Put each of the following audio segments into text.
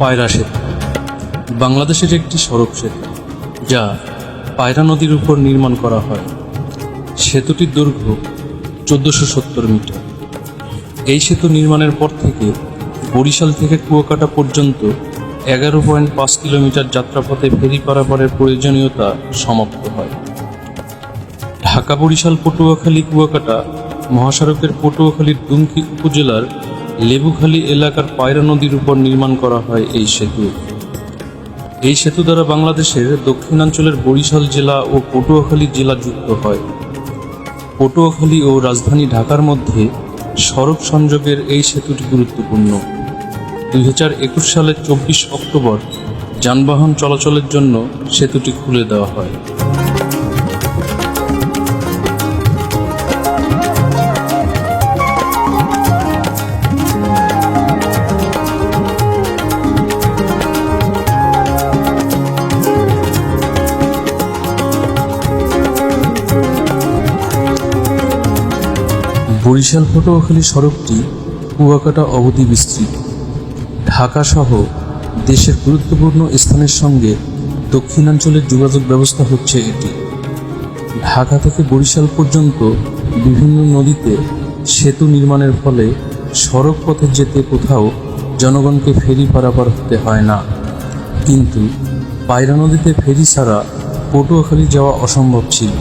পায়রা সেতু। বাংলাদেশের একটি সড়ক সেতু, যা পায়রা নদীর উপর নির্মাণ করা হয়। সেতুটির দৈর্ঘ্য চোদ্দোশো সত্তর মিটার। এই সেতু নির্মাণের পর থেকে বরিশাল থেকে কুয়াকাটা পর্যন্ত এগারো পয়েন্ট পাঁচ কিলোমিটার যাত্রাপথে ফেরি পারাপারের প্রয়োজনীয়তা সমাপ্ত হয়। ঢাকা বরিশাল পটুয়াখালী কুয়াকাটা মহাসড়কের পটুয়াখালীর দুমকি উপজেলার লেবুখালী এলাকার পায়রা নদীর উপর নির্মাণ করা হয় এই সেতু। এই সেতু দ্বারা বাংলাদেশের দক্ষিণাঞ্চলের বরিশাল জেলা ও পটুয়াখালী জেলা যুক্ত হয়। পটুয়াখালী ও রাজধানী ঢাকার মধ্যে সড়ক সংযোগের এই সেতুটি গুরুত্বপূর্ণ। দুই হাজার একুশ সালের চব্বিশ অক্টোবর যানবাহন চলাচলের জন্য সেতুটি খুলে দেওয়া হয়। বরিশাল পটুয়াখালী সড়কটি কুয়াকাটা অবধি বিস্তৃত। ঢাকা সহ দেশের গুরুত্বপূর্ণ স্থানের সঙ্গে দক্ষিণাঞ্চলের যোগাযোগ ব্যবস্থা হচ্ছে এটি। ঢাকা থেকে বরিশাল পর্যন্ত বিভিন্ন নদীতে সেতু নির্মাণের ফলে সড়ক পথে যেতে কোথাও জনগণকে ফেরি পারাপার হতে হয় না। কিন্তু পায়রা নদীতে ফেরি ছাড়া পটুয়াখালী যাওয়া অসম্ভব ছিল।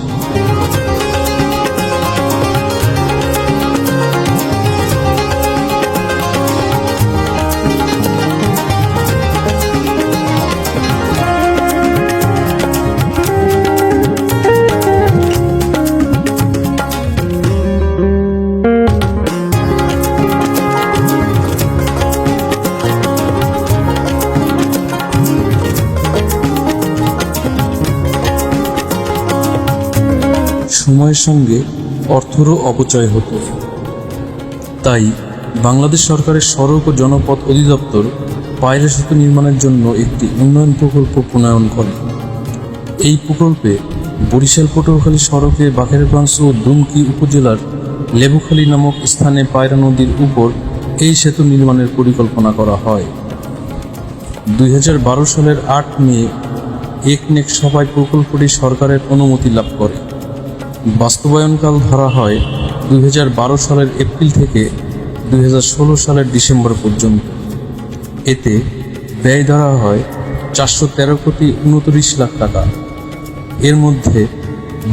সময়ের সঙ্গে অর্থেরও অপচয় হতো। তাই বাংলাদেশ সরকারের সড়ক ও জনপথ অধিদপ্তর পায়রা সেতু নির্মাণের জন্য একটি উন্নয়ন প্রকল্প প্রণয়ন করে। এই প্রকল্পে বরিশাল পটুয়াখালী সড়কে বাকেরগঞ্জ ও দুমকি উপজেলার লেবুখালী নামক স্থানে পায়রা নদীর উপর এই সেতু নির্মাণের পরিকল্পনা করা হয়। দুই হাজার বারো সালের আট মে একনেক সভায় প্রকল্পটি সরকারের অনুমতি লাভ করে। বাস্তবায়নকাল ধরা হয় দুই হাজার বারো সালের এপ্রিল থেকে দু হাজার ষোলো সালের ডিসেম্বর পর্যন্ত। এতে ব্যয় ধরা হয় চারশো তেরো কোটি উনত্রিশ লাখ টাকা। এর মধ্যে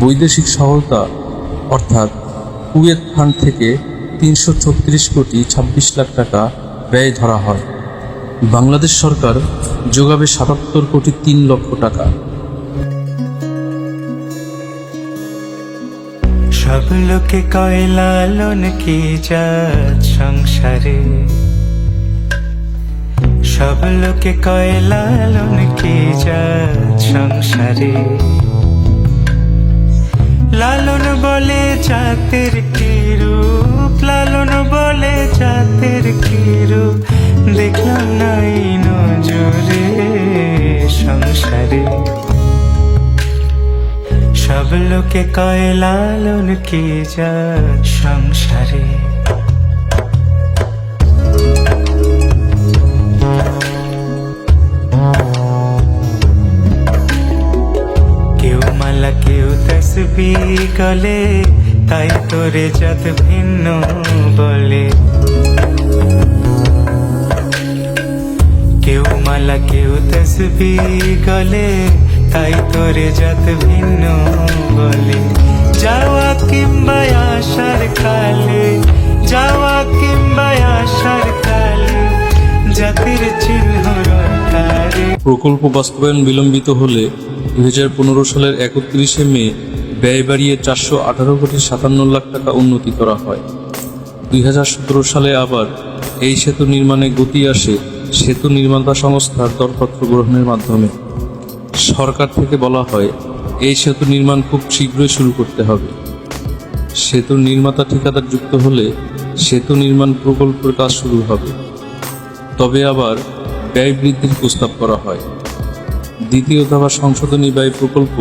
বৈদেশিক সহায়তা, অর্থাৎ কুয়েত ফান্ড থেকে তিনশো ছত্রিশ কোটি ছাব্বিশ লাখ টাকা ব্যয় ধরা হয়। বাংলাদেশ সরকার যোগাবে সাতাত্তর কোটি তিন লক্ষ টাকা। সব লোকে কয় লালন কি জাত সংসারে? সব লোকে কয় লালন কি জাত সংসারে? লালন বলে জাতের কি রূপ? লালন বলে জাতের কি রূপ? দেখলাম নাই নজরে সংসারে। সব লোকে কয় লালন কি যা সংসারে। কেউ মালা, কেউ তসবি গলে, তাই তোরে জাত ভিন্ন বলে। কেউ মালা, কেউ তসবি গলে তাই তোরে জাত ভিন্ন বলে। যাওয়া কিংবা আসার কালে, যাওয়া কিংবা আসার কালে, জাতির চিহ্ন প্রকল্প বাস্তবায়ন বিলম্বিত হলে দু হাজার পনেরো সালের একত্রিশে মে ব্যয় বাড়িয়ে চারশো আঠারো কোটি সাতান্ন লাখ টাকা উন্নতি করা হয়। দুই হাজার সতেরো সালে আবার এই সেতু নির্মাণে গতি আসে সেতু নির্মাতা সংস্থার দরপত্র গ্রহণের মাধ্যমে। সরকার থেকে বলা হয়, এই সেতু নির্মাণ খুব শীঘ্রই শুরু করতে হবে। সেতু নির্মাতা ঠিকাদার যুক্ত হলে সেতু নির্মাণ প্রকল্পের কাজ শুরু হবে। তবে আবার ব্যয় বৃদ্ধির প্রস্তাব করা হয়। দ্বিতীয় দফা সংশোধনী ব্যয় প্রকল্প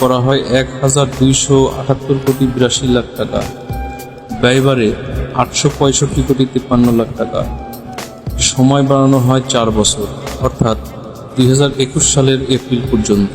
করা হয় এক হাজার দুইশো আটাত্তর কোটি বিরাশি লাখ টাকা। ব্যয়বারে আটশো পঁয়ষট্টি কোটি তিপ্পান্ন লাখ টাকা। সময় বাড়ানো হয় চার বছর, অর্থাৎ দুই হাজার একুশ সালের এপ্রিল পর্যন্ত।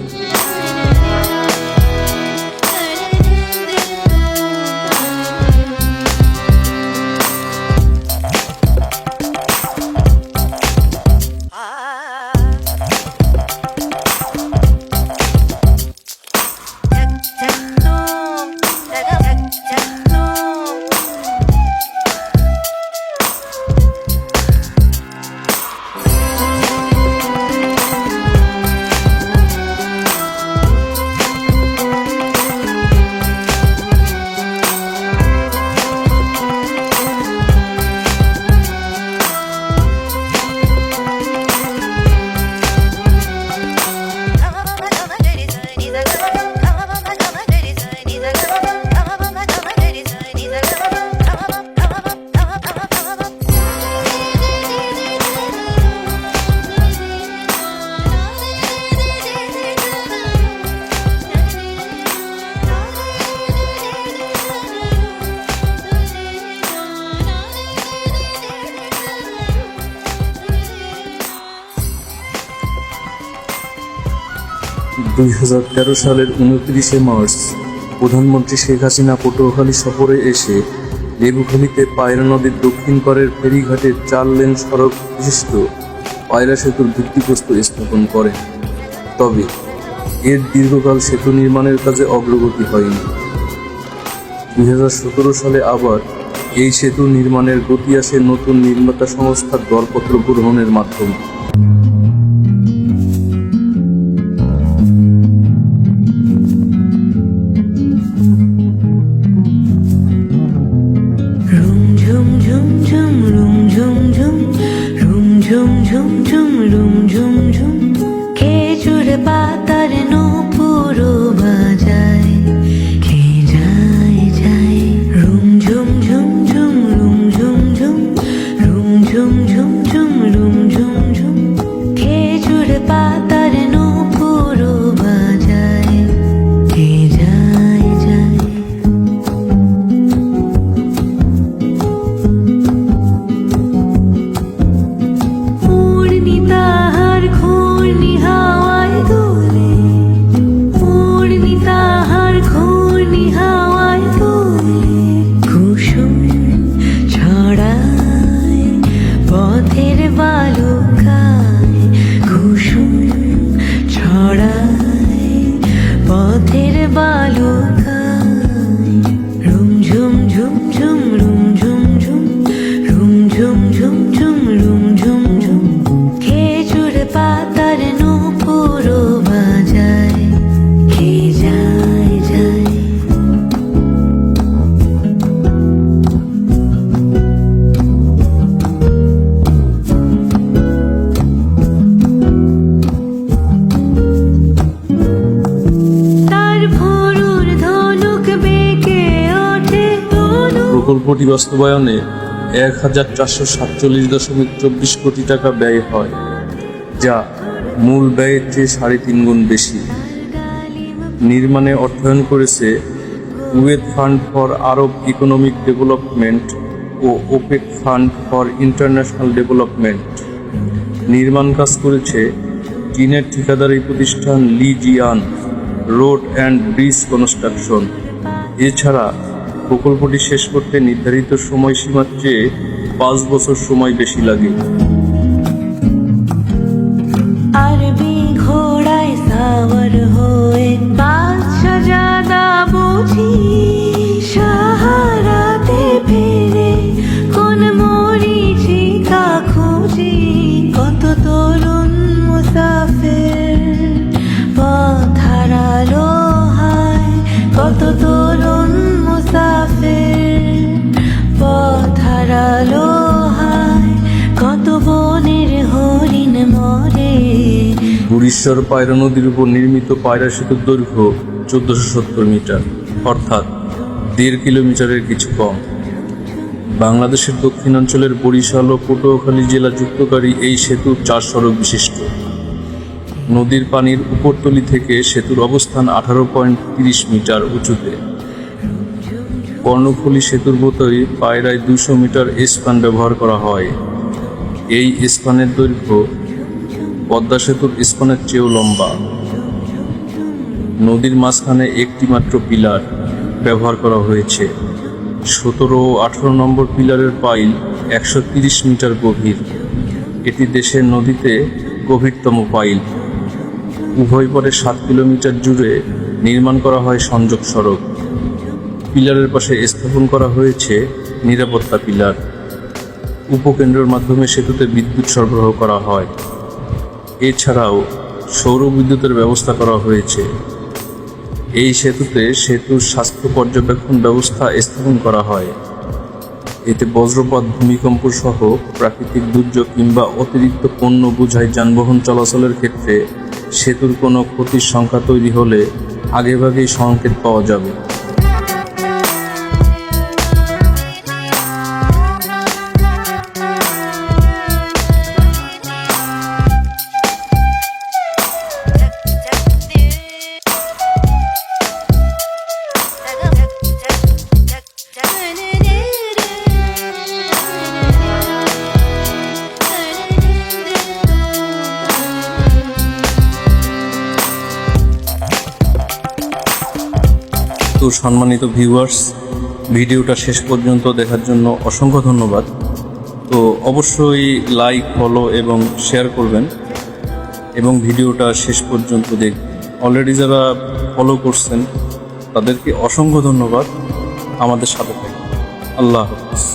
দুই হাজার তেরো সালের উনত্রিশে মার্চ প্রধানমন্ত্রী শেখ হাসিনা পটুয়াখালী সফরে এসে লেবুখালীতে পায়রা নদীর দক্ষিণ পারের ফেরিঘাটে চার লেন সড়ক বিশিষ্ট পায়রা সেতুর ভিত্তিপ্রস্তর স্থাপন করেন। তবে এর দীর্ঘকাল সেতু নির্মাণের কাজে অগ্রগতি হয়নি। দুই হাজার সতেরো সালে আবার এই সেতু নির্মাণের গতি আসে নতুন নির্মাতা সংস্থার দরপত্র গ্রহণের মাধ্যমে। প্রকল্পটি বাস্তবায়নে এক হাজার চারশো সাতচল্লিশ দশমিক চব্বিশ কোটি টাকা ব্যয় হয়, যা মূল ব্যয়ের চেয়ে সাড়ে তিন গুণ বেশি। নির্মাণে অর্থায়ন করেছে Kuwait fund for Arab economic development O OPEC fund for international development. নির্মাণ কাজ করেছে চীনের ঠিকাদারি প্রতিষ্ঠান Lijian road and bridge construction. এছাড়া প্রকল্পটি শেষ করতে নির্ধারিত সময়সীমার চেয়ে পাঁচ বছর সময় বেশি লাগে। আরবি ঘোড়ায় সাওয়ার হয়ে বুড়িশ্বর পায়রা নদীর উপর নির্মিত পায়রা সেতুর দৈর্ঘ্য চোদ্দশো সত্তর মিটার, অর্থাৎ দেড় কিলোমিটারের কিছু কম। বাংলাদেশের দক্ষিণাঞ্চলের বরিশাল ও পটুয়াখালী জেলা যুক্তকারী এই সেতু চার সড়ক বিশিষ্ট। নদীর পানির উপরতলি থেকে সেতুর অবস্থান আঠারো পয়েন্ট তিরিশ মিটার উঁচুতে। কর্ণফুলী সেতুর মতোই পায়রায় দুশো মিটার স্পান ব্যবহার করা হয়। এই স্পানের দৈর্ঘ্য পদ্মা সেতুর স্পানের চেয়েও লম্বা। নদীর মাঝখানে একটি মাত্র পিলার ব্যবহার করা হয়েছে। সতেরো ও আঠারো নম্বর পিলারের পাইল একশো তিরিশ মিটার গভীর। এটি দেশের নদীতে গভীরতম পাইল। উভয় পরে সাত কিলোমিটার জুড়ে নির্মাণ করা হয় সংযোগ সড়ক। পিলারের পাশে স্থাপন করা হয়েছে নিরাপত্তা পিলার। উপকেন্দ্রের মাধ্যমে সেতুতে বিদ্যুৎ সরবরাহ করা হয়। এছাড়াও সৌর বিদ্যুতের ব্যবস্থা করা হয়েছে। এই সেতুতে সেতুর স্বাস্থ্য পর্যবেক্ষণ ব্যবস্থা স্থাপন করা হয়। এতে বজ্রপাত, ভূমিকম্প সহ প্রাকৃতিক দুর্যোগ কিংবা অতিরিক্ত পণ্য বোঝাই যানবাহন চলাচলের ক্ষেত্রে সেতুর কোনো ক্ষতির সংখ্যা তৈরি হলে আগেভাগেই সংকেত পাওয়া যাবে। সম্মানিত ভিউয়ার্স ভিডিওটা শেষ পর্যন্ত দেখার জন্য অসংখ্য ধন্যবাদ। তো অবশ্যই লাইক ফলো এবং শেয়ার করবেন এবং ভিডিওটা শেষ পর্যন্ত দেখ অলরেডি যারা ফলো করছেন, তাদেরকে অসংখ্য ধন্যবাদ। আমাদের সাথে থাকবেন। আল্লাহ হাফিজ।